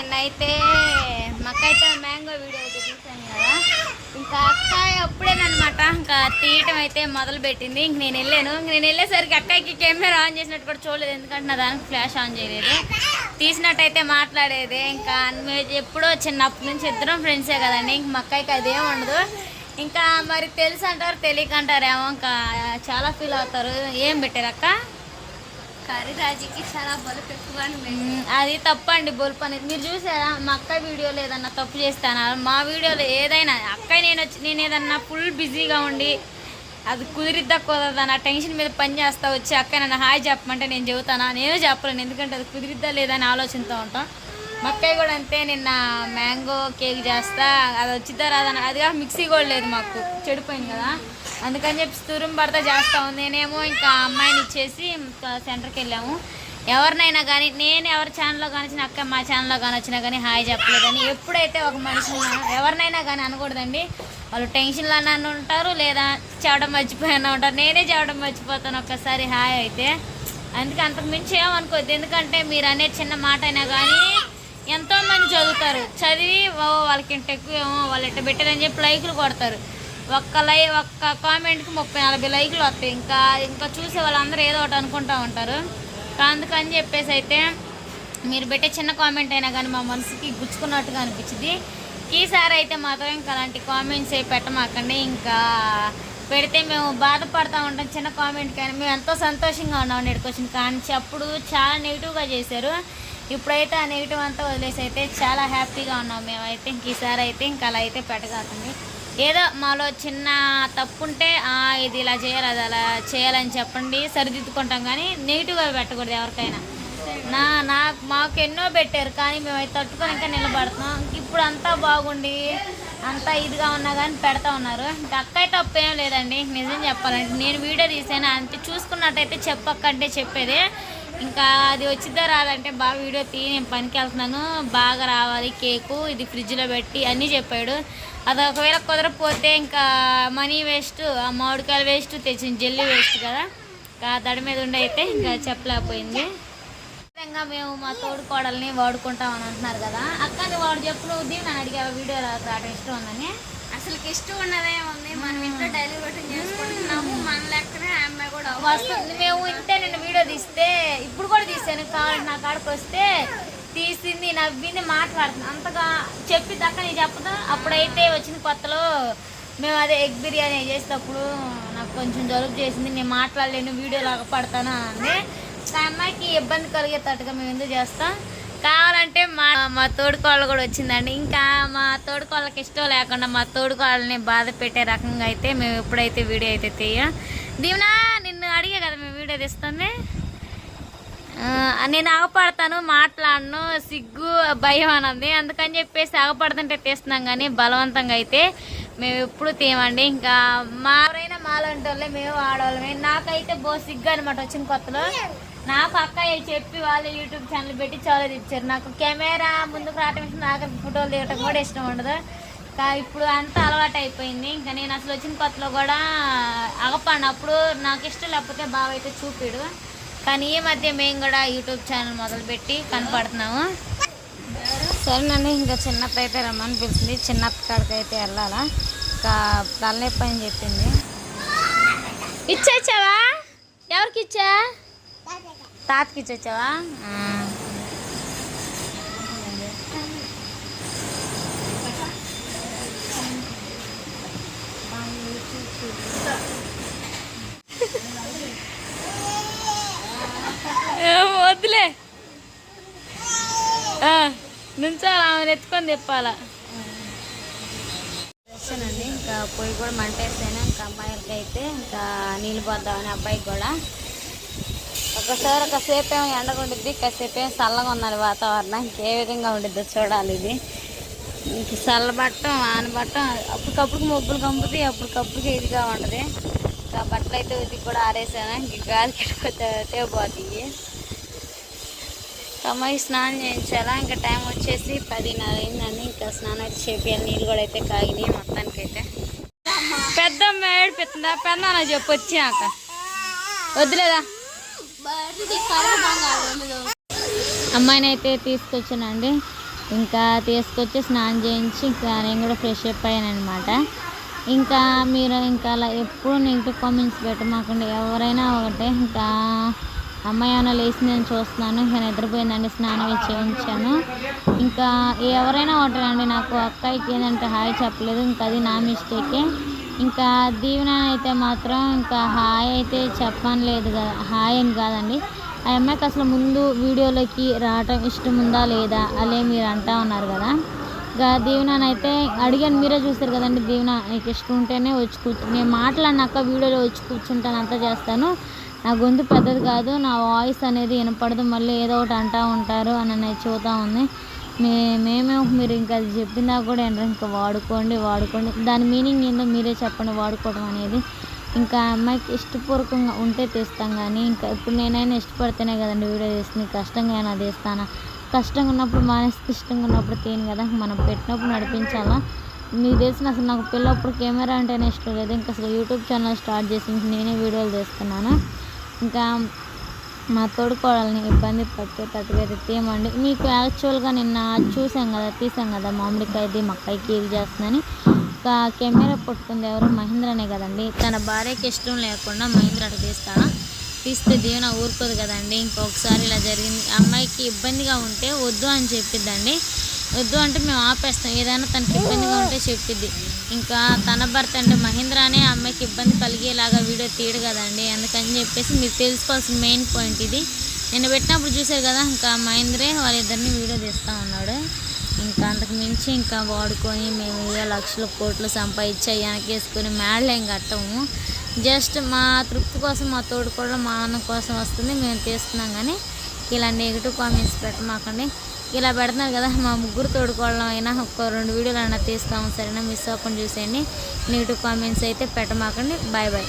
నిన్నైతే మాకైతే mango video అయితే తీసాను కదా. ఇంకా అక్క అప్పుడేనమాట ఇంకా తీయటం అయితే మొదలు పెట్టింది ఇంక నేను వెళ్ళాను. ఇంక నేను వెళ్ళేసరికి అక్కకి కెమెరా ఆన్ చేసినట్టు కూడా చూడలేదు. ఎందుకంటే నా దానికి ఫ్లాష్ ఆన్ చేయలేదు. తీసినట్టయితే మాట్లాడేది. ఇంకా మేము ఎప్పుడో చిన్నప్పటి నుంచి ఇద్దరం ఫ్రెండ్సే కదండి. ఇంక మా అదేం ఉండదు. ఇంకా మరి తెలుసు అంటారు తెలియక అంటారేమో ఇంకా చాలా ఫీల్ అవుతారు. ఏం పెట్టారు అక్క? కర్రీ రాజీకి చాలా బలుపు ఎక్కువ అది తప్పండి బొల్పు అనేది. మీరు చూసారా? మా అక్క వీడియోలో ఏదన్నా తప్పు చేస్తానా? మా వీడియోలో ఏదైనా అక్క నేను వచ్చి నేను ఏదన్నా ఫుల్ బిజీగా ఉండి అది కుదిరిద్దా కుదరదా నా టెన్షన్ మీద పని చేస్తా వచ్చి అక్క నన్ను హాయ్ చెప్పమంటే నేను చెబుతానా? నేను చెప్పలేను. ఎందుకంటే అది కుదిరిద్దా లేదా అని ఆలోచనతో ఉంటాం. మా అక్కయ్య కూడా అంతే నిన్న మ్యాంగో కేక్ చేస్తా అది వచ్చిద్దా రాదని అది మిక్సీ కూడా లేదు మాకు. చెడిపోయింది కదా? అందుకని చెప్పి తురుము భర్త చేస్తా ఉంది. నేనేమో ఇంకా అమ్మాయిని ఇచ్చేసి ఇంకా సెంటర్కి వెళ్ళాము. ఎవరినైనా కానీ నేను ఎవరి ఛానల్లో కానిచ్చిన అక్క మా ఛానల్లో కానీ వచ్చినా కానీ హాయ్ చెప్పలేదని ఎప్పుడైతే ఒక మనిషి ఎవరినైనా కానీ అనకూడదండి. వాళ్ళు టెన్షన్లో నన్ను ఉంటారు లేదా చెప్పడం మర్చిపోయినా ఉంటారు. నేనే చెప్పడం మర్చిపోతాను ఒక్కసారి హాయ్ అయితే. అందుకే అంతకు మించి ఏమనుకోవద్దు. ఎందుకంటే మీరు అనే చిన్న మాట అయినా కానీ ఎంతోమంది చదువుతారు. చదివి ఓ వాళ్ళకి ఇంత ఎక్కువ ఏమో వాళ్ళు ఇట్ట పెట్టారని చెప్పి లైకులు కొడతారు. ఒక్క లై ఒక్క కామెంట్కి ముప్పై నలభై లైకులు వస్తాయి. ఇంకా ఇంకా చూసే వాళ్ళందరూ ఏదో ఒకటి అనుకుంటూ ఉంటారు. అందుకని చెప్పేసి అయితే మీరు పెట్టే చిన్న కామెంట్ అయినా కానీ మా మనసుకి గుచ్చుకున్నట్టుగా అనిపించింది ఈసారి అయితే మాత్రం ఇంకా అలాంటి కామెంట్స్ ఏ పెట్టమాకండి. ఇంకా పెడితే మేము బాధపడతా ఉంటాం. చిన్న కామెంట్ కానీ మేము ఎంతో సంతోషంగా ఉన్నాం ఇక్కడికి వచ్చిన కానీ అప్పుడు చాలా నెగిటివ్గా చేశారు. ఇప్పుడైతే ఆ నెగిటివ్ అంతా వదిలేసి అయితే చాలా హ్యాపీగా ఉన్నాం. మేమైతే ఇంక ఈసారి అయితే ఇంకా అలా అయితే పెట్టగాకండి. ఏదో మాలో చిన్న తప్పు ఉంటే ఇది ఇలా చేయాలి అది అలా చేయాలని చెప్పండి సరిదిద్దుకుంటాం కానీ నెగిటివ్గా పెట్టకూడదు ఎవరికైనా. నా నాకు మాకు ఎన్నో పెట్టారు కానీ మేమైతే తట్టుకొని ఇంకా నిలబడుతున్నాం. ఇప్పుడు అంతా బాగుండి అంతా ఇదిగా ఉన్నా కానీ పెడతా ఉన్నారు. ఇంకా అక్కయ్య తప్పు ఏం లేదండి నిజం చెప్పాలంటే. నేను వీడియో తీసాను అంతే చూసుకున్నట్టయితే చెప్పక్కంటే చెప్పేది. ఇంకా అది వచ్చిద్దా రాదంటే బాగా వీడియో తీ నేను పనికి వెళ్తున్నాను. బాగా రావాలి కేకు ఇది ఫ్రిడ్జ్లో పెట్టి అన్నీ చెప్పాడు. అది ఒకవేళ కుదరకపోతే ఇంకా మనీ వేస్ట్ ఆ మామిడికాయలు వేస్ట్ తెచ్చిన జెల్లీ వేస్ట్ కదా. ఇంకా దడి మీద ఉండి అయితే ఇంకా చెప్పలేకపోయింది. విధంగా మేము మా తోడు కోడల్ని వాడుకుంటామని అంటున్నారు కదా. అక్కని వాడు చెప్పు నువ్వు నన్ను అడిగా వీడియో రావడం ఇష్టం ఉందని. అసలు ఇష్టం ఉన్నదే ఉంది. మనం ఇంట్లో డైలీ రొటీన్ చేసుకుంటున్నాము. మన లెక్కనే అమ్మాయి కూడా వస్తుంది. మేము ఇంతే వీడియో తీస్తే ఇప్పుడు కూడా తీసాను కావాలి నా కాడికి వస్తే తీసింది నవ్వింది మాట్లాడుతుంది. అంతగా చెప్పి దక్క నేను చెప్పదా అప్పుడైతే వచ్చిన కొత్తలో మేము అదే ఎగ్ బిర్యానీ చేసేటప్పుడు నాకు కొంచెం జలుబు చేసింది నేను మాట్లాడలేను వీడియో లాగా పడతాను అంది. ఆ అమ్మాయికి ఇబ్బంది కలిగేటట్టుగా మేము ఎందుకు చేస్తాం? కావాలంటే మా మా తోడుకోళ్ళు కూడా వచ్చిందండి. ఇంకా మా తోడుకోళ్ళకి ఇష్టం లేకుండా మా తోడుకోళ్ళని బాధ పెట్టే రకంగా అయితే మేము ఎప్పుడైతే వీడియో అయితే తీయ. దీవెనా నిన్ను అడిగే కదా మేము వీడియో తీస్తుంది నేను ఆగపడతాను మాట్లాడను సిగ్గు భయం అన్నది. అందుకని చెప్పేసి ఆగపడుతుంటే తీస్తున్నాం కానీ బలవంతంగా అయితే మేము ఎప్పుడు తీయమండి ఇంకా మా ఎవరైనా మాలాంటి వాళ్ళే మేము ఆడవాళ్ళమే. నాకైతే బో సిగ్గు అనమాట వచ్చిన కొత్తలో. నాకు అక్క చెప్పి వాళ్ళు యూట్యూబ్ ఛానల్ పెట్టి చాలా తెచ్చారు. నాకు కెమెరా ముందుకు రావటం ఇష్టం నాకు ఫోటోలు తీయటం కూడా ఇష్టం ఉండదు. ఇప్పుడు అంతా అలవాటు అయిపోయింది. ఇంకా నేను అసలు వచ్చిన కొత్తలో కూడా అగపాను అప్పుడు నాకు ఇష్టం లేకపోతే బావ అయితే చూపిడు. కానీ ఈ మధ్య మేము కూడా యూట్యూబ్ ఛానల్ మొదలుపెట్టి కనపడుతున్నాము. సరేనండి ఇంకా చిన్నత్త అయితే రమ్మని పిలిచింది. చిన్నత్త కాడికి అయితే వెళ్ళాలా? ఇంకా తలనొప్పి అని చెప్పింది. ఇచ్చేచ్చావా ఎవరికి ఇచ్చా? తాతకి ఇచ్చొచ్చావా ఆ. ఏం వద్దులే నుంచో ఆమెను ఎత్తుకొని తిప్పాలా? అండి ఇంకా పొయ్యి కూడా మంటేసాను ఇంకా అమ్మాయిలకి అయితే ఇంకా నీళ్ళు పోద్దామని అబ్బాయికి కూడా. ఒకసారి ఒకసేపు ఏమో ఎండగా ఉండిద్ది. కాసేపు ఏమో చల్లగా ఉన్నది వాతావరణం. ఇంకే విధంగా ఉండిద్దో చూడాలి ఇది. ఇంక చల్లబట్టం ఆనబట్టం అప్పటికప్పుడు మబ్బులు కంపుతాయి అప్పటికప్పుడు ఇదిగా ఉండదు ఇంకా బట్టలు అయితే ఉతికి కూడా ఆరేసాను. ఇంక గాలి కిటకపోతే పోతాయి. అమ్మాయి స్నానం చేయించాలా? ఇంకా టైం వచ్చేసి పదిన్నర అయిందండి ఇంకా స్నానం అయితే చేపియాలి. నీళ్ళు కూడా అయితే కాగినాయి మొత్తానికి అయితే పెద్ద ఏడిపిస్తుందా? పెద్ద అని చెప్పు వచ్చాక వద్దులేదా? అమ్మాయిని అయితే తీసుకొచ్చానండి. ఇంకా తీసుకొచ్చి స్నానం చేయించి ఇంకా నేను కూడా ఫ్రెష్ అప్ అయ్యాను అనమాట ఇంకా మీరు ఇంకా అలా ఎప్పుడు నెగిటివ్ కామెంట్స్ పెట్టమాకండి. ఎవరైనా ఒకటే ఇంకా అమ్మాయి ఏమైనా లేచి నేను చూస్తున్నాను. ఇంకా నిద్రపోయిందండి. స్నానం చేయించాను ఇంకా ఎవరైనా ఒకటేనండి నాకు అక్కయ్యకి ఏంటంటే హాయ్ చెప్పలేదు. ఇంకా అది నా మిస్టేకే ఇంకా దీవెన అయితే మాత్రం ఇంకా హాయ్ అయితే చెప్పని లేదు కదా హాయ్ అని కాదండి. ఆ అమ్మాయికి అసలు ముందు వీడియోలోకి రావటం ఇష్టం ఉందా లేదా అలే మీరు అంటా ఉన్నారు కదా. ఇంకా దీవెనైతే అడిగాను. మీరే చూస్తారు కదండి. దీవెన నీకు ఇష్టం ఉంటేనే వచ్చి కూర్చు. నేను మాట్లాడినాక వీడియోలో వచ్చి కూర్చుంటాను. అంతా చేస్తాను. నా గొంతు పెద్దది కాదు నా వాయిస్ అనేది వినపడదు మళ్ళీ ఏదో ఒకటి అంటూ ఉంటారు అని అనేది చూతా ఉంది. మే మేమే మీరు ఇంకా అది చెప్పినా కూడా ఏంటంటే ఇంకా వాడుకోండి వాడుకోండి. దాని మీనింగ్ ఏందో మీరే చెప్పండి వాడుకోవడం అనేది. ఇంకా అమ్మాయికి ఇష్టపూర్వకంగా ఉంటే తీస్తాం కానీ ఇంకా ఇప్పుడు నేనైనా ఇష్టపడితేనే కదండి వీడియో తీస్తుంది. కష్టంగా అయినా తీస్తానా. కష్టంగా ఉన్నప్పుడు మానేస్తే ఇష్టంగా ఉన్నప్పుడు తీయను కదా. మనం పెట్టినప్పుడు నడిపించాలా? మీకు తెలిసిన అసలు నాకు పిల్లప్పుడు కెమెరా అంటేనే ఇష్టం లేదు. ఇంకా అసలు యూట్యూబ్ ఛానల్ స్టార్ట్ చేసి నేనే వీడియోలు తీస్తున్నాను. ఇంకా మా తోడుకోవాలని ఇబ్బంది పట్టేటట్టుగా అయితే తీయమండి. మీకు యాక్చువల్గా నిన్న చూసాం కదా తీసాం కదా మామిడికాయది మక్కాయికి ఇది చేస్తుందని. ఇంకా కెమెరా పట్టుకుంది ఎవరు? మహేంద్రనే కదండి. తన భార్యకి ఇష్టం లేకుండా మహేంద్ర తీస్తాడా తీస్తే దీవెన ఊరుకోదు కదండి. ఇంకొకసారి ఇలా జరిగింది. అమ్మాయికి ఇబ్బందిగా ఉంటే వద్దు అని చెప్పిద్దండి. వద్దు అంటే మేము ఆపేస్తాం. ఏదైనా తనకి ఇబ్బందిగా ఉంటే చెప్పిద్ది. ఇంకా తన భర్త అంటే మహేంద్రానే అమ్మాయికి ఇబ్బంది కలిగేలాగా వీడియో తీయడు కదండి. అందుకని చెప్పేసి మీరు తెలుసుకోవాల్సిన మెయిన్ పాయింట్ ఇది. నేను పెట్టినప్పుడు చూసారు కదా ఇంకా మహేంద్రే వాళ్ళిద్దరిని వీడియో తీస్తూ ఉన్నాడు. ఇంకా అంతకు మించి ఇంకా వాడుకొని మేము ఏ లక్షల కోట్లు సంపాదించి వెనకేసుకొని మేడలేం కట్టము. జస్ట్ మా తృప్తి కోసం మా తోడుకోవడం మా అన్న కోసం వస్తుంది. మేము తీస్తున్నాం కానీ ఇలా నెగిటివ్ కామెంట్స్ పెట్టమాకండి. ఇలా పెడతారు కదా మా ముగ్గురు తోడుకోవడం అయినా ఒక రెండు వీడియోలు అయినా తీస్తాము సరేనా? మిస్ అవ్వకుండా చూసేయండి. నెగిటివ్ కామెంట్స్ అయితే పెట్టమాకండి. Bye bye.